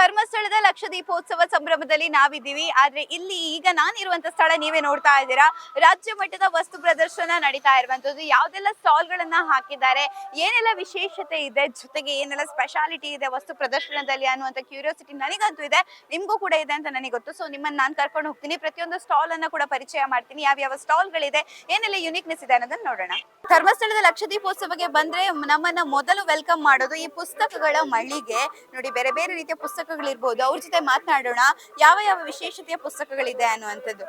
ಧರ್ಮಸ್ಥಳದ ಲಕ್ಷ ದೀಪೋತ್ಸವ ಸಂಭ್ರಮದಲ್ಲಿ ನಾವಿದ್ದೀವಿ. ಆದ್ರೆ ಇಲ್ಲಿ ಈಗ ನಾನಿರುವಂತ ಸ್ಥಳ ನೀವೇ ನೋಡ್ತಾ ಇದ್ದೀರಾ. ರಾಜ್ಯ ಮಟ್ಟದ ವಸ್ತು ಪ್ರದರ್ಶನ ನಡೀತಾ ಇರುವಂತದ್ದು ಯಾವ್ದೆಲ್ಲ ಸ್ಟಾಲ್ ಗಳನ್ನ ಹಾಕಿದ್ದಾರೆ? ಏನೆಲ್ಲ ವಿಶೇಷತೆ ಇದೆ? ಜೊತೆಗೆ ಏನೆಲ್ಲ ಸ್ಪೆಷಾಲಿಟಿ ಇದೆ ವಸ್ತು ಪ್ರದರ್ಶನದಲ್ಲಿ ಅನ್ನುವಂತ ಕ್ಯೂರಿಯಾಸಿಟಿ ನನಗಂತೂ ಇದೆ. ನಿಮ್ಗೂ ಕೂಡ ಇದೆ ಅಂತ ನನಗೆ ಗೊತ್ತು. ಸೊ, ನಿಮ್ಮನ್ನ ನಾನು ಕರ್ಕೊಂಡು ಹೋಗ್ತೀನಿ. ಪ್ರತಿಯೊಂದು ಸ್ಟಾಲ್ ಅನ್ನ ಕೂಡ ಪರಿಚಯ ಮಾಡ್ತೀನಿ. ಯಾವ ಯಾವ ಸ್ಟಾಲ್ ಗಳಿದೆ ಏನೆಲ್ಲ ಯುನಿಕ್ನೆಸ್ ಇದೆ ಅನ್ನೋದನ್ನ ನೋಡೋಣ. ಧರ್ಮಸ್ಥಳದ ಲಕ್ಷ ದೀಪೋತ್ಸವಕ್ಕೆ ಬಂದ್ರೆ ನಮ್ಮನ್ನ ಮೊದಲು ವೆಲ್ಕಮ್ ಮಾಡೋದು ಈ ಪುಸ್ತಕಗಳ ಮಳಿಗೆ. ನೋಡಿ, ಬೇರೆ ಬೇರೆ ರೀತಿಯ ಪುಸ್ತಕಗಳಿರ್ಬೋದು. ಅವ್ರ ಜೊತೆ ಮಾತನಾಡೋಣ. ಯಾವ ಯಾವ ವಿಶೇಷತೆಯ ಪುಸ್ತಕಗಳಿದೆ ಅನ್ನುವಂಥದ್ದು.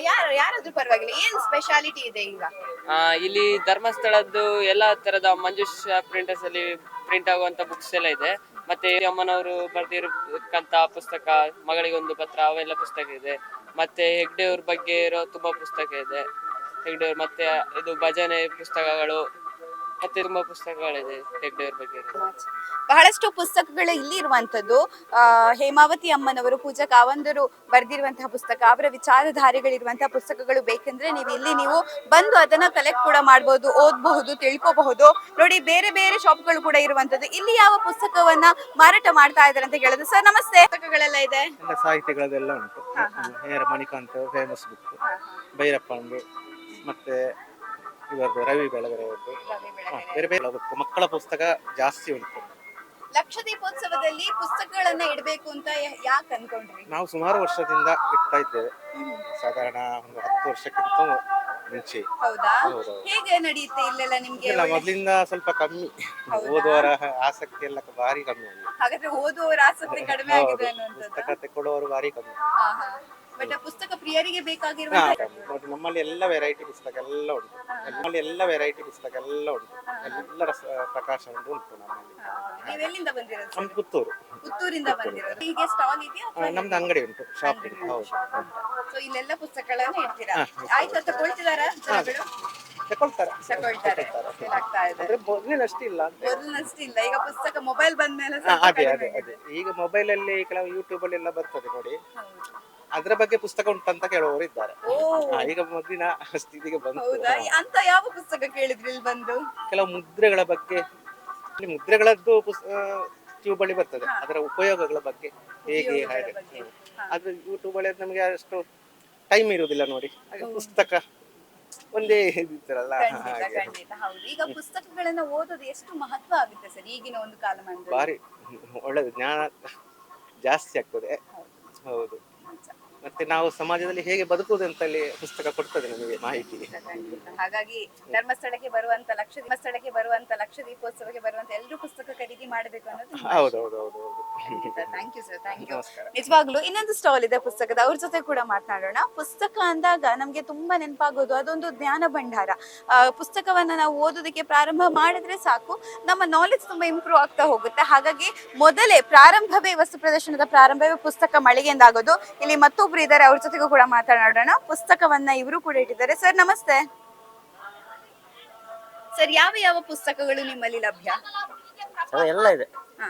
ಯಾರು ಯಾರಾದ್ರೂ ಪರವಾಗಿಲ್ಲ. ಏನ್ ಸ್ಪೆಷಾಲಿಟಿ ಇದೆ ಈಗ? ಆ, ಇಲ್ಲಿ ಧರ್ಮಸ್ಥಳದ್ದು ಎಲ್ಲಾ ತರದ ಮಂಜುಷ್ ಪ್ರಿಂಟರ್ಸ್ ಅಲ್ಲಿ ಪ್ರಿಂಟ್ ಆಗುವಂತ ಬುಕ್ಸ್ ಎಲ್ಲ ಇದೆ. ಮತ್ತೆ ಅಮ್ಮನವರು ಬರ್ದಿರಕ್ಕಂತ ಪುಸ್ತಕ ಮಗಳಿಗೊಂದು ಪತ್ರ ಅವೆಲ್ಲ ಪುಸ್ತಕ ಇದೆ. ಮತ್ತೆ ಹೆಗ್ಡೆ ಅವ್ರ ಬಗ್ಗೆ ಇರೋ ತುಂಬಾ ಪುಸ್ತಕ ಇದೆ. ಹೆಗ್ಡೆಯವ್ರ ಮತ್ತೆ ಇದು ಭಜನೆ ಪುಸ್ತಕಗಳು ಮತ್ತೆ ತುಂಬಾ ಪುಸ್ತಕಗಳಿದೆ ಹೆಗ್ಡೆಯವ್ರ ಬಗ್ಗೆ ಬಹಳಷ್ಟು ಪುಸ್ತಕಗಳು ಇಲ್ಲಿ ಇರುವಂತದ್ದು ಆ, ಹೇಮಾವತಿ ಅಮ್ಮನವರು ಪೂಜಾ ಕಾವಂದರು ಬರೆದಿರುವಂತಹ ಪುಸ್ತಕ ಅವರ ವಿಚಾರಧಾರೆಗಳಿರುವಂತಹ ಪುಸ್ತಕಗಳು ಬೇಕೆಂದ್ರೆ ನೀವು ಇಲ್ಲಿ ನೀವು ಬಂದು ಅದನ್ನ ಕಲೆಕ್ಟ್ ಕೂಡ ಮಾಡಬಹುದು ಓದಬಹುದು ತಿಳ್ಕೋಬಹುದು. ನೋಡಿ ಬೇರೆ ಬೇರೆ ಶಾಪ್ಗಳು ಕೂಡ ಇರುವಂತದ್ದು ಇಲ್ಲಿ ಯಾವ ಪುಸ್ತಕವನ್ನ ಮಾರಾಟ ಮಾಡ್ತಾ ಇದ್ದಾರೆ ಅಂತ ಕೇಳಿದ್ರೆ ಸರ್ ನಮಸ್ತೆ. ಪುಸ್ತಕಗಳೆಲ್ಲ ಇದೆ? ಸಾಹಿತ್ಯಗಳೆಲ್ಲ ಸಾಹಿತ್ಯಗಳದೆಲ್ಲ ಉಂಟು. ಹೇರ ಮಣಿಕಾಂತ್ ಫೇಮಸ್ ಬುಕ್ ಭೈರಪ್ಪ ಮತ್ತೆ ಇವರದ್ದು ರವಿ ಬೆಳಗೆರೆಯವ್ರದ್ದು ಹ, ಬೇರೆ ಬೇರೆ ಮಕ್ಕಳ ಪುಸ್ತಕ ಜಾಸ್ತಿ ಉಂಟು. ಲಕ್ಷ ದೀಪೋತ್ಸವದಲ್ಲಿ ಪುಸ್ತಕಗಳನ್ನ ಇಡಬೇಕು ಅಂತ ಯಾಕೆ ಅನ್ಕೊಂಡ್ರಿ? ನಾವು ಸುಮಾರು ವರ್ಷದಿಂದ ಇಡ್ತಾ ಇದ್ದೇವೆ. ಸಾಧಾರಣ ಒಂದು ಹತ್ತು ವರ್ಷಕ್ಕಿಂತ ಮುಂಚೆ. ಹೌದಾ? ಹೇಗೆ ನಡೆಯುತ್ತೆ ಇಲ್ಲೆಲ್ಲ ನಿಮ್ಗೆ ಇಲ್ಲ ಮೊದಲಿಂದ ಸ್ವಲ್ಪ ಕಮ್ಮಿ. ಓದುವವರ ಓದುವರ ಆಸಕ್ತಿ ಎಲ್ಲ ಭಾರಿ ಕಮ್ಮಿ ಆಗಿದೆ. ಹಾಗಾದ್ರೆ ಓದುವವರ ಆಸಕ್ತಿ ಕಡಿಮೆ ಹೌದು. ಆಗಿದೆ ಅನ್ನುವಂಥದ್ದು. ಪುಸ್ತಕ ತಗೊಳ್ಳುವವರು ಭಾರಿ ಕಮ್ಮಿ. ಬಟ್ ಪುಸ್ತಕ ಪ್ರಿಯರಿಗೆ ಬೇಕಾಗಿರುವ ನೋಡಿ, ನಮ್ಮಲ್ಲಿ ಎಲ್ಲ ವೆರೈಟಿ ಪುಸ್ತಕ ಎಲ್ಲ ಉಂಟು ನಮ್ಮಲ್ಲಿ ಎಲ್ಲ ವೆರೈಟಿ ಪುಸ್ತಕ ಎಲ್ಲ ಉಂಟು ಎಲ್ಲರ ಸ- ಒಂದು ಉಂಟು ನಮ್ಮಲ್ಲಿ. ನೀವೆಲ್ಲಿಂದ ಬಂದಿರೋದು? ನಮ್ದು ಪುತ್ತೂರು. ಪುತ್ತೂರಿಂದ ಬಂದಿರೋದು. ಹೀಗೆ ಸ್ಟಾಲ್ ಇದೆಯಾ ಆ, ನಮ್ದು ಅಂಗಡಿ ಉಂಟು. ಶಾಪ್ ಉಂಟು. ಹೌದು. ಸೊ ಇಲ್ಲೆಲ್ಲ ಪುಸ್ತಕಗಳನ್ನ ಇಡ್ತೀರಾ. ಆಯ್ತು ತಗೊಳ್ತಿದಾರ ಜನಗಳು? ತಗೊಳ್ತಾರೆ ತಗೊಳ್ತಾರೆ ಆಗ್ತಾ ಇದೆ. ಅಂದ್ರೆ ಅಂತ ಮೊದಲಿನಷ್ಟು ಇಲ್ಲ ಈಗ ಪುಸ್ತಕ ಮೊಬೈಲ್ ಬಂದ್ಮೇಲೆ ಹಾ, ಸ್ವಲ್ಪ ಅದೇ ಅದೇ ಆಗಿದೆ. ಅದೇ ಈಗ ಮೊಬೈಲ್ ಅಲ್ಲಿ ಕೆಲವು ಯೂಟ್ಯೂಬ್ ಅಲ್ಲಿ ಎಲ್ಲ ಬರ್ತದೆ ನೋಡಿ. ಹೌದು. ಅದ್ರ ಬಗ್ಗೆ ಪುಸ್ತಕ ಉಂಟಂತ ಕೇಳುವವರು ಇದ್ದಾರೆ. ಈಗ ಮೊದಲಿನ ಸ್ಥಿತಿಗೆ ಬಂತು. ಹೌದಾ? ಅಂತ ಯಾವ ಪುಸ್ತಕ ಕೇಳಿದ್ರಿ ಇಲ್ಲಿ ಬಂದು? ಕೆಲವು ಮುದ್ರೆಗಳ ಬಗ್ಗೆ ಇಲ್ಲಿ ಮುದ್ರೆಗಳದ್ದು ಟ್ಯೂಬ್ ಅಲ್ಲಿ ಬರ್ತದೆ. ಅದರ ಉಪಯೋಗಗಳ ಬಗ್ಗೆ ಹೇಗೆ ಹಾಗೆ. ಹ್ಮ್. ಅದು ಯೂಟ್ಯೂಬ್ ಅಲ್ಲಿ ನಮಗೆ ಅಷ್ಟು ಟೈಮ್ ಇರುವುದಿಲ್ಲ ನೋಡಿ. ಹಾಗೆ ಪುಸ್ತಕ ಒಂದೇ ಇದ್ದಿರಲ್ಲ ಖಂಡಿತ ಹಾಗೆ. ಖಂಡಿತ. ಹೌದು. ಈಗ ಪುಸ್ತಕಗಳನ್ನ ಓದೋದು ಎಷ್ಟು ಮಹತ್ವ ಆಗುತ್ತೆ ಸರ್ ಈಗಿನ ಒಂದು ಕಾಲಮಾನದಲ್ಲಿ? ಭಾರಿ. ಒಳ್ಳೆದು. ಜ್ಞಾನ ಜಾಸ್ತಿ ಆಗ್ತದೆ. ಹೌದು. ಮತ್ತೆ ನಾವು ಸಮಾಜದಲ್ಲಿ ಹೇಗೆ ಬದುಕುವುದು ಅಂತ ಅಲ್ಲಿ ಪುಸ್ತಕ ಕೊಡ್ತದೆ ನಮಗೆ ಮಾಹಿತಿ. ಹಾಗಾಗಿ ಧರ್ಮಸ್ಥಳಕ್ಕೆ ಬರುವಂತ ಲಕ್ಷ ಧರ್ಮಸ್ಥಳಕ್ಕೆ ಬರುವಂತ ಲಕ್ಷ ದೀಪೋತ್ಸವಕ್ಕೆ ಬರುವಂತ ಎಲ್ಲರೂ ಪುಸ್ತಕ ಖರೀದಿ ಮಾಡಬೇಕು ಅನ್ನೋದು thank you sir thank you ನಿಜವಾಗ್ಲೂ ಇನ್ನೊಂದು ಸ್ಟಾಲ್ ಇದೆ ಪುಸ್ತಕದ. ಅವ್ರ ಜೊತೆ ಕೂಡ ಮಾತನಾಡೋಣ. ಪುಸ್ತಕ ಅಂದಾಗ ನಮ್ಗೆ ತುಂಬಾ ನೆನಪಾಗೋದು ಅದೊಂದು ಜ್ಞಾನ ಭಂಡಾರ. ಪುಸ್ತಕವನ್ನ ನಾವು ಓದೋದಕ್ಕೆ ಪ್ರಾರಂಭ ಮಾಡಿದ್ರೆ ಸಾಕು. ನಮ್ಮ ನಾಲೆಜ್ ತುಂಬಾ ಇಂಪ್ರೂವ್ ಆಗ್ತಾ ಹೋಗುತ್ತೆ. ಹಾಗಾಗಿ ಮೊದಲೇ ಪ್ರಾರಂಭವೇ ವಸ್ತು ಪ್ರದರ್ಶನದ ಪ್ರಾರಂಭವೇ ಪುಸ್ತಕ ಮಳಿಗೆಂದಾಗೋದು ಇಲ್ಲಿ ಮತ್ತೊಬ್ರು ಇದ್ದಾರೆ ಅವ್ರ ಜೊತೆಗೂ ಕೂಡ ಮಾತನಾಡೋಣ ಪುಸ್ತಕವನ್ನ ಇವರು ಕೂಡ ಇಟ್ಟಿದ್ದಾರೆ. ಸರ್ ನಮಸ್ತೆ. ಸರ್ ಯಾವ ಯಾವ ಪುಸ್ತಕಗಳು ನಿಮ್ಮಲ್ಲಿ ಲಭ್ಯ? ಎಲ್ಲ ಇದೆ. ಹಾ.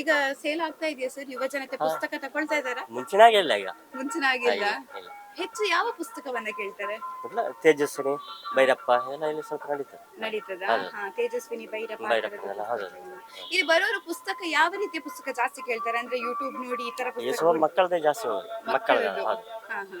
ಈಗ ಸೇಲ್ ಆಗ್ತಾ ಇದೆಯಾ ಸರ್? ಯುವ ಜನತೆ ಪುಸ್ತಕ ತಗೊಳ್ತಾ ಇದ್ದಾರಾ? ಮುಂಚಿನಾಗಿಲ್ಲ ಈಗ. ಮುಂಚಿನ ಆಗಿಲ್ಲ ಇಲ್ಲ. ಹೆಚ್ಚು ಯಾವ ಪುಸ್ತಕವನ್ನ ಕೇಳ್ತಾರೆ? ಇಲ್ಲ ತೇಜಸ್ವಿನಿ ಭೈರಪ್ಪ ಎಲ್ಲ ಇಲ್ಲಿ ಸ್ವಲ್ಪ ನಡೀತದೆ. ನಡೀತದ? ಹೌದು. ತೇಜಸ್ವಿನಿ ಭೈರಪ್ಪ ಭೈರಪ್ಪ ಥರದ ಎಲ್ಲ ಹೌದು. ಇಲ್ಲಿ ಬರೋರು ಪುಸ್ತಕ ಯಾವ ರೀತಿಯ ಪುಸ್ತಕ ಜಾಸ್ತಿ ಕೇಳ್ತಾರೆ? ಅಂದ್ರೆ ಯೂಟ್ಯೂಬ್ ನೋಡಿ ಈ ತರ ಈ ಪುಸ್ತಕ ಮಕ್ಕಳದೇ ಜಾಸ್ತಿ ಹೋಗುದು ಮಕ್ಕಳ ಮಕ್ಕಳದ್ದು. ಹೌದು.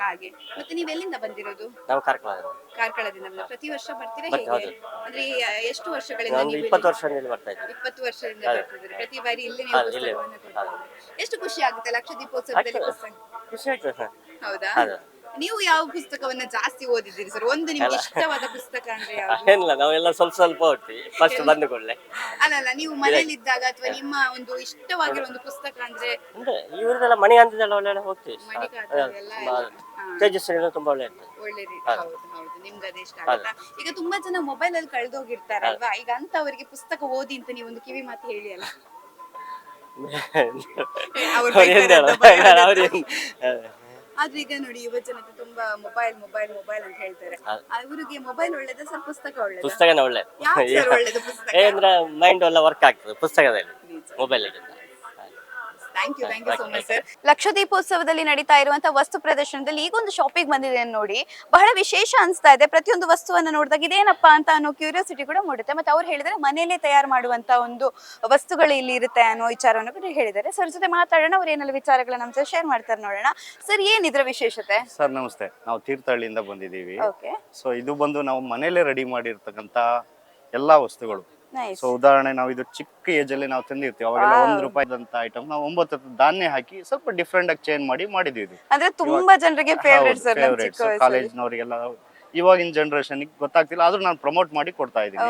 ಹಾಗೆ. ಮತ್ತೆ ನೀವೆಲ್ಲಿಂದ ಬಂದಿರೋದು? ನಾವು ಕಾರ್ಕಳ ಕಾರ್ಕಳದಿಂದ ಬಂದ ಪ್ರತಿ ವರ್ಷ ಬರ್ತೀರಾ ಹೇಗೆ? ಅಂದ್ರೆ ಆ, ಎಷ್ಟು ವರ್ಷಗಳಿಂದ ಒಂದು ನೀವು ಇಪ್ಪತ್ತು ಇಲ್ಲಿ- ವರ್ಷ ಇಲ್ಲಿ ಬರ್ತಾ ಇದ್ದೀವಿ. ಇಪ್ಪತ್ತು ವರ್ಷದಿಂದ. ಬರ್ತಿದ್ದೀರಿ. ಪ್ರತಿ ಬಾರಿ ಇಲ್ಲಿ ನೀವು ಹೌದು, ಇಲ್ಲೇ. ಪುಸ್ತಕವನ್ನ ಕೊಡ್ತಾ ಎಷ್ಟು ಖುಷಿ ಆಗುತ್ತೆ ಲಕ್ಷ ದೀಪೋತ್ಸವದಲ್ಲಿ. ಪುಸ್ತಕ? ಖುಷಿ ಆಗ್ತದೆ ಸರ್. ಹೌದಾ? ಹೌದು. ನೀವು ಯಾವ ಪುಸ್ತಕವನ್ನ ಜಾಸ್ತಿ ಓದಿದ್ದೀರಿ ಸರ್? ಒಂದು ನಿಮ್ಗೆ ಇಷ್ಟವಾದ ಪುಸ್ತಕ ಅಂದ್ರೆ ಯಾವುದು? ಏನಿಲ್ಲ ನಾವೆಲ್ಲ ಸ್ವಲ್ಪ ಸ್ವಲ್ಪ ಓದ್ತೀವಿ. ಫಸ್ಟ್ ಬಂದ ಕೂಡಲೇ. ಅಲ್ಲಲ್ಲ ನೀವು ಮನೇಲಿದ್ದಾಗ ಅಥವಾ ನಿಮ್ಮ ಒಂದು ಇಷ್ಟವಾಗಿರೋ ಒಂದು ಪುಸ್ತಕ ಅಂದ್ರೆ? ಅಂದ್ರೆ ಇವ್ರದೆಲ್ಲ ಮಣಿಗಾಂತದೆಲ್ಲ ಒಳ್ಳೆ ಹೋಗ್ತೀವಿ ಮಣಿಕಾಂತ ಹಾ, ಎಲ್ಲ ಹಾ. ತುಂಬಾ ಒಳ್ಳೆ ಇರ್ತದೆ ಒಳ್ಳೆ ರೀತಿ ಹೌದು. ಹೌದು. ನಿಮ್ಗೆ ಅದೇ ಇಷ್ಟ ಆಗುತ್ತಾ? ಈಗ ತುಂಬಾ ಜನ ಮೊಬೈಲ್ ಅಲ್ಲಿ ಕಳೆದೋಗಿರ್ತಾರಲ್ವಾ? ಈಗ ಅಂತವರಿಗೆ ಪುಸ್ತಕ ಓದಿ ಅಂತ ನೀವು ಒಂದು ಕಿವಿ ಮಾತು ಹೇಳಿ ಅಲ್ಲ ಅವ್ರು ಅವ್ರು ಬೈತಾರೆ ಅಂತ ಭಯ ಆಗುತ್ತೆ. ಅವ್ರು ಏನ್- ಹಾ. ಆದ್ರೆ ಈಗ ನೋಡಿ ಯುವ ಜನತೆ ತುಂಬಾ ಮೊಬೈಲ್ ಮೊಬೈಲ್ ಮೊಬೈಲ್ ಅಂತ ಹೇಳ್ತಾರೆ. ಅವರಿಗೆ ಮೊಬೈಲ್ ಒಳ್ಳೇದ ಸರ್ ಪುಸ್ತಕ ಒಳ್ಳೇದ ಪುಸ್ತಕನೇ ಒಳ್ಳೆ ಯಾವ್ದು ಸರ್ ಒಳ್ಳೇದು ಪುಸ್ತಕ ಏನಂದ್ರೆ ಮೈಂಡ್ ಎಲ್ಲ ವರ್ಕ್ ಆಗ್ತದೆ ಪುಸ್ತಕದಲ್ಲಿ mobile mobile thank you thank you so much sir ಲಕ್ಷದೀಪೋತ್ಸವದಲ್ಲಿ ನಡೀತಾ ಇರುವಂತಹ ವಸ್ತು ಪ್ರದರ್ಶನದಲ್ಲಿ ಈಗ ಒಂದು ಶಾಪಿಂಗ್ ಬಂದಿದೆ ನೋಡಿ. ಬಹಳ ವಿಶೇಷ ಅನ್ಸ್ತಾ ಇದೆ. ಪ್ರತಿಯೊಂದು ವಸ್ತುವನ್ನ ನೋಡಿದಾಗ ಇದೇನಪ್ಪಾ ಅಂತ ಅನ್ನೋ ಕ್ಯೂರಿಯಾಸಿಟಿ ಕೂಡ ಮೂಡುತ್ತೆ. ಮತ್ತೆ ಅವ್ರು ಹೇಳಿದ್ರೆ ಮನೆಯಲ್ಲೇ ತಯಾರು ಮಾಡುವಂತ ಒಂದು ವಸ್ತುಗಳು ಇಲ್ಲಿ ಇರುತ್ತೆ ಅನ್ನೋ ವಿಚಾರವನ್ನು ಕೂಡ ಹೇಳಿದ್ದಾರೆ. ಸರ್ ಜೊತೆ ಮಾತಾಡೋಣ. ಅವ್ರು ಏನೆಲ್ಲ ವಿಚಾರಗಳನ್ನ ನಮ್ಮ ಜೊತೆ ಶೇರ್ ಮಾಡ್ತಾರೆ ನೋಡೋಣ. ಸರ್ ಏನಿದ್ರ ವಿಶೇಷತೆ? ಸರ್ ನಮಸ್ತೆ. ನಾವು ತೀರ್ಥಹಳ್ಳಿಯಿಂದ ಬಂದಿದ್ದೀವಿ. ಓಕೆ ಸೊ ಇದು ಬಂದು ನಾವು ಮನೆಯಲ್ಲೇ ರೆಡಿ ಮಾಡಿರ್ತಕ್ಕಂಥ ಎಲ್ಲಾ ವಸ್ತುಗಳು. ಸೊ ಉದಾಹರಣೆ ನಾವು ಇದು ಚಿಕ್ಕ ಏಜ್ ಅಲ್ಲಿ ನಾವು ತಂದಿರ್ತೀವಿ. ಅವಾಗೆಲ್ಲ. ಒಂದ್ ರೂಪಾಯಿದಂತ ಐಟಮ್ ನಾವು ಒಂಬತ್ತು ಧಾನ್ಯ ಹಾಕಿ ಸ್ವಲ್ಪ ಡಿಫ್ರೆಂಟ್ ಆಗಿ ಚೇಂಜ್ ಮಾಡಿ ಮಾಡಿದೀವಿ ಅಂದ್ರೆ ತುಂಬಾ ಜನರಿಗೆ ಕಾಲೇಜ್ ನವರಿಗೆಲ್ಲ ಇವಾಗಿನ ಜನರೇಷನ್ ಗೊತ್ತಾಗ್ತಿಲ್ಲ ಆದ್ರೂ ನಾನು ಪ್ರಮೋಟ್ ಮಾಡಿ ಕೊಡ್ತಾ ಇದ್ದೀನಿ.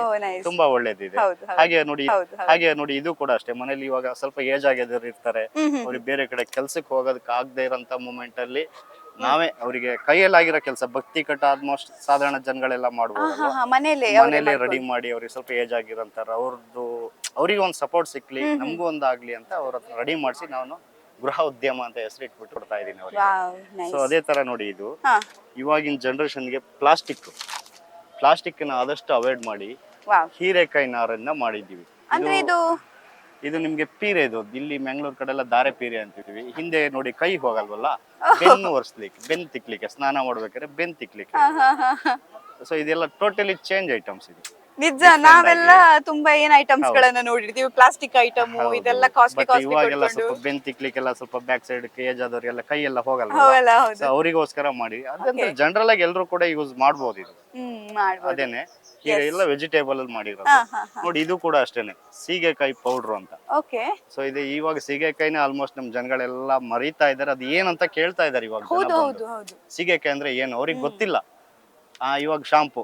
ತುಂಬಾ ಒಳ್ಳೇದಿದೆ. ಹಾಗೆ ನೋಡಿ. ಹಾಗೆ ನೋಡಿ ಇದು ಕೂಡ ಅಷ್ಟೇ. ಮನೇಲಿ ಇವಾಗ ಸ್ವಲ್ಪ ಏಜ್ ಆಗಿದ್ರು ಇರ್ತಾರೆ. ಅವ್ರಿಗೆ ಬೇರೆ ಕಡೆ ಕೆಲ್ಸಕ್ಕೆ ಹೋಗೋದಕ್ಕೆ ಆಗದೆ ಇರೋಂತ ಮೂಮೆಂಟ್ ಅಲ್ಲಿ ನಾವೇ ಅವರಿಗೆ ಕೈಯಲ್ಲಾಗಿರೋ ಕೆಲಸ ಭಕ್ತಿ ಕಟ್ಟ ಆಲ್ಮೋಸ್ಟ್ ಸಾಧಾರಣ ಜನಗಳೆಲ್ಲ ಮಾಡಬಹುದು ಮಾಡ್ಬೋದು ಮನೇಲೆ ಮನೇಲಿ ರೆಡಿ ಮಾಡಿ ಅವ್ರಿಗೆ ಸ್ವಲ್ಪ ಏಜ್ ಆಗಿರಂತಾರ ಅವ್ರದ್ದು ಅವ್ರಿಗೆ ಒಂದು ಸಪೋರ್ಟ್ ಸಿಕ್ಲಿ ನಮಗೂ ಒಂದು ಆಗ್ಲಿ ಅಂತ ಅವ್ರ ರೆಡಿ ಮಾಡಿಸಿ ನಾನು ಗೃಹ ಉದ್ಯಮ ಅಂತ ಹೆಸರು ಇಟ್ಬಿಟ್ಟು ಕೊಡ್ತಾ ಇದ್ದೀನಿ ಅವ್ರಿಗೆ. ಸೊ ಅದೇ ತರ ನೋಡಿ ಇದು. ಇವಾಗಿನ ಜನರೇಷನ್ಗೆ ಪ್ಲಾಸ್ಟಿಕ್ ಪ್ಲಾಸ್ಟಿಕ್ನ ಆದಷ್ಟು ಅವಾಯ್ಡ್ ಮಾಡಿ ಹೀರೆಕಾಯಿ ನಾರನ್ನ ಮಾಡಿದ್ದೀವಿ. ಅಂದ್ರೆ ಇದು ಇದು ನಿಮ್ಗೆ ಪೀರೆ ಇದು. ಇಲ್ಲಿ ಮ್ಯಾಂಗ್ಳೂರ್ ಕಡೆ ಎಲ್ಲ ದಾರೆ ಪೀರೆ ಅಂತಿದ್ವಿ ಹಿಂದೆ ನೋಡಿ ಕೈ ಹೋಗಲ್ವಲ್ಲ? ಬೆನ್ನು ಒರೆಸ್ಲಿಕ್ಕೆ ಬೆನ್ ತಿಕ್ಲಿಕ್ಕೆ ಸ್ನಾನ ಮಾಡ್ಬೇಕಾದ್ರೆ ಬೆನ್ ತಿಕ್ಲಿಕ್ಕೆ. ಸೊ ಇದೆಲ್ಲ ಟೋಟಲಿ ಚೇಂಜ್ ಐಟಮ್ಸ್ ಇದು. ನಿಜ ನಾವೆಲ್ಲ ತುಂಬಾ ಏನ್ ಐಟಮ್ಸ್ ಗಳನ್ನ ನೋಡಿರ್ತೀವಿ. Plastic item. ಇದೆಲ್ಲ ಕಾಸ್ಟ್ಲಿ ಕಾಸ್ಟ್ಲಿ ಇವಾಗೆಲ್ಲ ಸ್ವಲ್ಪ ಬೆನ್ ತಿಕ್ಲಿಕ್ಕೆಲ್ಲ ಸ್ವಲ್ಪ ಬ್ಯಾಕ್ ಸೈಡ್ ಏಜ್ ಆದವರಿಗೆಲ್ಲ ಕೈ ಎಲ್ಲ ಹೋಗಲ್ಲ ಅವರಿಗೋಸ್ಕರ ಮಾಡಿ. ಅದಂದ್ರೆ ಜನರಲ್ ಆಗಿ ಎಲ್ಲರೂ ಕೂಡ ಯೂಸ್ ಮಾಡ್ಬೋದು ಇದು. ಮಾಡ್ಬೋದು. ಅದೇನೆ. ಈಗ ಎಲ್ಲ ವೆಜಿಟೇಬಲ್ ಅಲ್ಲಿ ಮಾಡಿರೋದು. ನೋಡಿ ಇದು ಕೂಡ ಅಷ್ಟೇನೆ. ಸೀಗೆಕಾಯಿ ಪೌಡ್ರು ಅಂತ. ಓಕೆ ಸೊ ಇದು ಇವಾಗ ಸೀಗೆಕಾಯಿನೇ ಆಲ್ಮೋಸ್ಟ್ ನಮ್ ಜನಗಳೆಲ್ಲ ಮರೀತಾ ಇದಾರೆ ಅದು ಏನಂತ ಕೇಳ್ತಾ ಇದಾರೆ ಇವಾಗ ಜನ ಹೌದು ಬಂದು. ಹೌದು ಹೌದು. ಸೀಗೆಕಾಯಿ ಅಂದ್ರೆ ಏನು? ಅವ್ರಿಗೆ ಗೊತ್ತಿಲ್ಲ. ಆ ಇವಾಗ ಶಾಂಪು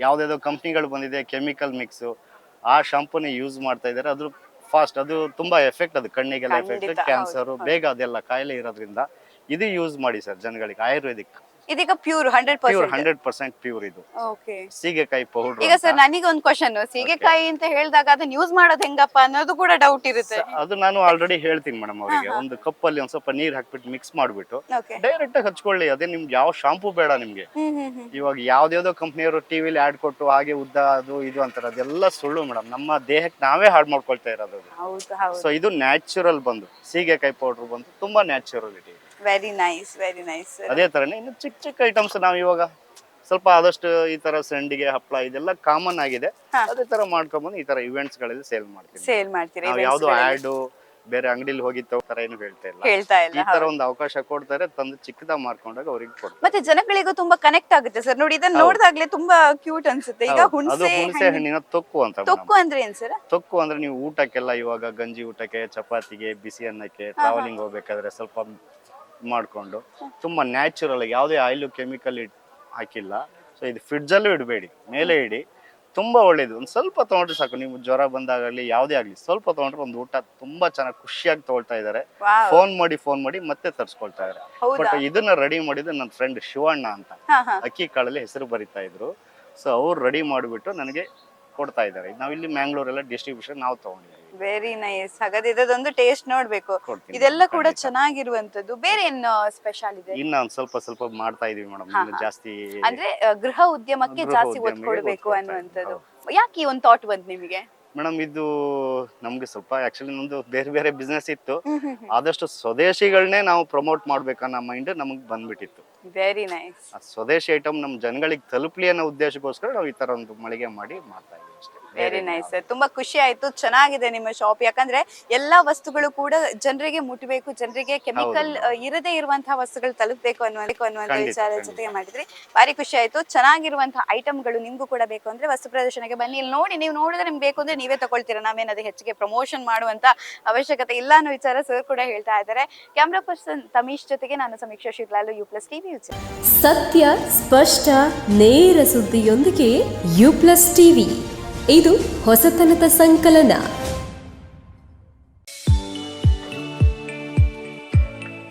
ಯಾವ್ದಾವ್ದೋ ಕಂಪ್ನಿಗಳು ಬಂದಿದೆ ಕೆಮಿಕಲ್ ಮಿಕ್ಸ್ ಆ ಶಾಂಪೂನ ಯೂಸ್ ಮಾಡ್ತಾ ಇದಾರೆ ಅದ್ರ ಫಾಸ್ಟ್ ಅದು ತುಂಬಾ ಎಫೆಕ್ಟ್ ಅದು ಕಣ್ಣಿಗೆಲ್ಲ ಎಫೆಕ್ಟ್ ಖಂಡಿತ, ಕ್ಯಾನ್ಸರ್ ಬೇಗ ಅದೆಲ್ಲ ಕಾಯಿಲೆ ಇರೋದ್ರಿಂದ. ಇದು ಯೂಸ್ ಮಾಡಿ ಸರ್ ಜನಗಳಿಗೆ ಆಯುರ್ವೇದಿಕ್. ಇದೀಗ pure hundred pure percent hundred percent pure ಇದು. ಓಕೆ ಸೀಗೆಕಾಯಿ ಪೌಡರ್ ಈಗ ಸರ್ ನನಗೆ ಒಂದು ಕ್ವಶನ್ ಸೀಗೆಕಾಯಿ ಅಂತ ಹೇಳಿದಾಗ ಅದನ್ನ ಯೂಸ್ ಮಾಡೋದು ಹೆಂಗಪ್ಪ ಅನ್ನೋದು ಕೂಡ ಡೌಟ್ ಇರುತ್ತೆ. ಅದು ನಾನು ಆಲ್ರೆಡಿ ಹೇಳ್ತೀನಿ ಮೇಡಮ್ ಅವರಿಗೆ. ಒಂದು ಕಪ್ಪಲ್ಲಿ ಒಂದ್ ಸ್ವಲ್ಪ ನೀರ್ ಹಾಕ್ಬಿಟ್ಟು ಮಿಕ್ಸ್ ಮಾಡ್ಬಿಟ್ಟು ಡೈರೆಕ್ಟ್ ಆಗಿ ಹಚ್ಕೊಳ್ಳಿ. ಅದೇ ನಿಮ್ಗೆ ಯಾವ ಶಾಂಪೂ ಬೇಡ ನಿಮ್ಗೆ. ಹ್ಮ್ ಹ್ಮ್ ಹ್ಮ್. ಇವಾಗ ಯಾವ್ದ್ಯಾವ್ದೋ ಕಂಪ್ನಿಯವರು ಟಿವಿಲಿ ಆಡ್ ಕೊಟ್ಟು ಹಾಗೆ ಉದ್ದ ಅದು ಇದು ಅಂತಾರೆ. ಅದೆಲ್ಲ ಸುಳ್ಳು ಮೇಡಮ್ ನಮ್ಮ ದೇಹಕ್ಕೆ ನಾವೇ ಹಾಳು ಮಾಡ್ಕೊಳ್ತಾ ಇರೋದು ಹೌದು ಹೌದು. ಸೊ ಇದು ನ್ಯಾಚುರಲ್ ಬಂದು. ಸೀಗೆಕಾಯಿ ಪೌಡರ್ ಬಂದು ತುಂಬಾ naturality very nice very nice ಅದೇ ತರನೇ ಇನ್ನು ಚಿಕ್ಕ ಚಿಕ್ಕ ಐಟಮ್ಸ್ ನಾವು ಇವಾಗ ಸ್ವಲ್ಪ ಆದಷ್ಟು ಈ ತರ ಸಂಡಿಗೆ ಹಪ್ಪಳ ಇದೆಲ್ಲ ಕಾಮನ್ ಆಗಿದೆ. ಅದೇ ತರ ಮಾಡ್ಕೊಂಡ್ಬಂದು ಈ ತರ ಇವೆಂಟ್ಸ್ಗಳಲ್ಲಿ ಸೇಲ್ ಮಾಡ್ತೀವಿ. ಸೇಲ್ ಮಾಡ್ತೀರಿ? ನಾವು events ಯಾವ್ದು. ಆಡ್ ಬೇರೆ ಅಂಗಡಿಲಿ ಹೋಗಿತ್ತು ತರ ಏನು ಹೇಳ್ತಾ ಇಲ್ಲ. ಹೇಳ್ತಾ ಇಲ್ಲ ಈ ತರ ಒಂದು ಅವಕಾಶ ಕೊಡ್ತಾರೆ ತಂದು ಚಿಕ್ಕದಾಗ ಮಾಡ್ಕೊಂಡಾಗ ಅವ್ರಿಗೆ ಕೊಡ್ತಾರೆ. ಮತ್ತೆ ಜನಗಳಿಗೂ ತುಂಬಾ ಕನೆಕ್ಟ್ ಆಗುತ್ತೆ ಸರ್ ನೋಡಿ ಇದನ್ನ. ನೋಡಿದಾಗ್ಲೇ ತುಂಬಾ ಕ್ಯೂಟ್ ಅನ್ಸುತ್ತೆ. ಈಗ ಹುಣ್ಸೆ ಹುಣಸೆ ಹಣ್ಣಿನ- ತೊಕ್ಕು ಅಂತ. ತೊಕ್ಕು ಅಂದ್ರೆ ಏನ್ ಸರ್ ತೊಕ್ಕು ಅಂದ್ರೆ ನೀವು ಊಟಕ್ಕೆಲ್ಲ ಇವಾಗ ಗಂಜಿ ಊಟಕ್ಕೆ ಚಪಾತಿಗೆ ಬಿಸಿ ಅನ್ನಕ್ಕೆ ಟ್ರಾವೆಲಿಂಗ್ ಹೋಗ್ಬೇಕಾದ್ರೆ ಸ್ವಲ್ಪ ಮಾಡ್ಕೊಂಡು ತುಂಬಾ ನ್ಯಾಚುರಲ್ ಆಗಿ ಯಾವುದೇ ಆಯಿಲ್ ಕೆಮಿಕಲ್ ಇಟ್ ಹಾಕಿಲ್ಲ. ಸೊ ಇದು ಫ್ರಿಡ್ಜಲ್ಲೂ ಇಡಬೇಡಿ ಮೇಲೆ ಇಡಿ. ತುಂಬಾ ಒಳ್ಳೇದು. ಒಂದು ಸ್ವಲ್ಪ ತೊಗೊಂಡ್ರೆ ಸಾಕು. ನೀವು ಜ್ವರ ಬಂದಾಗಲಿ ಯಾವುದೇ ಆಗಲಿ ಸ್ವಲ್ಪ ತೊಗೊಂಡ್ರೆ ಒಂದು ಊಟ ತುಂಬಾ ಚೆನ್ನಾಗಿ ಖುಷಿಯಾಗಿ ತಗೊಳ್ತಾ ಇದ್ದಾರೆ ಫೋನ್ ಮಾಡಿ ಫೋನ್ ಮಾಡಿ ಮತ್ತೆ ತರಿಸ್ಕೊಳ್ತಾ ಇದ್ದಾರೆ ಬಟ್ ಇದನ್ನ ರೆಡಿ ಮಾಡಿದ್ದು ನನ್ನ ಫ್ರೆಂಡ್ ಶಿವಣ್ಣ ಅಂತ. ಅಕ್ಕಿ ಕಾಳಲ್ಲಿ ಹೆಸರು ಬರಿತಾ ಇದ್ರು. ಸೊ ಅವ್ರು ರೆಡಿ ಮಾಡಿಬಿಟ್ಟು ನನಗೆ ಕೊಡ್ತಾ ಇದ್ದಾರೆ ನಾವು ಇಲ್ಲಿ ಮ್ಯಾಂಗ್ಳೂರೆಲ್ಲ ಡಿಸ್ಟ್ರಿಬ್ಯೂಷನ್ ನಾವು ತಗೊಂಡಿದ್ದೀವಿ. ವೆರಿ ನೈಸ್ ಹಾಗಾದ್ರೆ ಇದೊಂದು ಟೇಸ್ಟ್ ನೋಡ್ಬೇಕು. ಕೊಡ್ತೀನಿ ಇದೆಲ್ಲ ಕೂಡ ಖಂಡಿತ. ಚೆನ್ನಾಗಿರುವಂತದ್ದು ಬೇರೆ ಏನು ಸ್ಪೆಷಲ್ ಇದೆ? ಇನ್ನ ಒಂದ್ ಸ್ವಲ್ಪ ಸ್ವಲ್ಪ ಮಾಡ್ತಾ ಇದೀವಿ ಮೇಡಮ್ ಹಾ, ಇನ್ನು ಹಾ. ಜಾಸ್ತಿ ಅಂದ್ರೆ ಆ, ಗೃಹ ಉದ್ಯಮಕ್ಕೆ ಗೃಹ ಜಾಸ್ತಿ ಒತ್ತು ಕೊಡಬೇಕು ಕೊಡ್ಬೇಕು ಒತ್ತು ಕೊಡ್ತಾ ಅನ್ನುವಂಥದ್ದು ಯಾಕೆ ಈ ಒಂದು ಥಾಟ್ ಬಂತು ನಿಮಗೆ? ಮೇಡಮ್ ಇದು ನಮ್ಗೆ ಸ್ವಲ್ಪ ಆಕ್ಚುಲಿ ನಮ್ದು ಬೇರೆ ಬೇರೆ ಬಿಸ್ನೆಸ್ ಇತ್ತು. ಆದಷ್ಟು ಸ್ವದೇಶಿಗಳನ್ನೇ ನಾವು ಪ್ರಮೋಟ್ ಮಾಡ್ಬೇಕನ್ನೋ ಮೈಂಡ್ ನಮಗ್ ಬಂದ್ಬಿಟ್ಟಿತ್ತು. ವೆರಿ ನೈಸ್ ಆ ಸ್ವದೇಶಿ ಐಟಮ್ ನಮ್ ಜನಗಳಿಗೆ ತಲುಪ್ಲಿ ಅನ್ನೋ ಉದ್ದೇಶಕ್ಕೋಸ್ಕರ ನಾವು ಈ ತರ ಒಂದು ಮಳಿಗೆ ಮಾಡಿ ಮಾಡ್ತಾ ಇದೀವಿ ಅಷ್ಟೇ. ವೆರಿ ನೈಸ್ ಸರ್ ತುಂಬಾ ಖುಷಿ ಆಯ್ತು. ಚೆನ್ನಾಗಿದೆ ನಿಮ್ಮ ಶಾಪ್ ಯಾಕಂದ್ರೆ ಎಲ್ಲಾ ವಸ್ತುಗಳು ಕೂಡ ಜನರಿಗೆ ಮುಟ್ಟಬೇಕು ಜನರಿಗೆ ಕೆಮಿಕಲ್ ಇರದೇ ಇರುವಂತಹ ವಸ್ತುಗಳು ತಲುಪಬೇಕು ಅನ್ನುವ ಅನ್ನುವಂತ ವಿಚಾರ ಜೊತೆಗೆ ಮಾಡಿದ್ರಿ. ಭಾರಿ ಖುಷಿ ಆಯ್ತು. ಚೆನ್ನಾಗಿರುವಂತಹ ಐಟಮ್ಗಳು ನಿಮ್ಗೂ ಕೂಡ ಬೇಕು ಅಂದ್ರೆ ವಸ್ತು ಪ್ರದರ್ಶನಕ್ಕೆ ಬನ್ನಿ. ಇಲ್ಲಿ ನೋಡಿ ನೀವು ನೋಡಿದ್ರೆ ನಿಮ್ಗೆ ಬೇಕು ಅಂದ್ರೆ ನೀವೇ ತಗೊಳ್ತೀರಾ. ನಾವೇನ್ ಅದಕ್ಕೆ ಹೆಚ್ಚಿಗೆ ಪ್ರಮೋಷನ್ ಮಾಡುವಂತ ಅವಶ್ಯಕತೆ ಇಲ್ಲ ಅನ್ನೋ ವಿಚಾರ ಸರ್ ಕೂಡ ಹೇಳ್ತಾ ಇದ್ದಾರೆ. ಕ್ಯಾಮ್ರಾ ಪರ್ಸನ್ ತಮೀಶ್ ಜೊತೆಗೆ ನಾನು ಸಮೀಕ್ಷಾ ಶಿಗ್ಲಾಲು ಯು ಪ್ಲಸ್ ಟಿವಿ ಸತ್ಯ ಸ್ಪಷ್ಟ ನೇರ ಸುದ್ದಿಯೊಂದಿಗೆ ಯು ಪ್ಲಸ್ ಟಿವಿ ಇದು ಹೊಸತನದ ಸಂಕಲನ.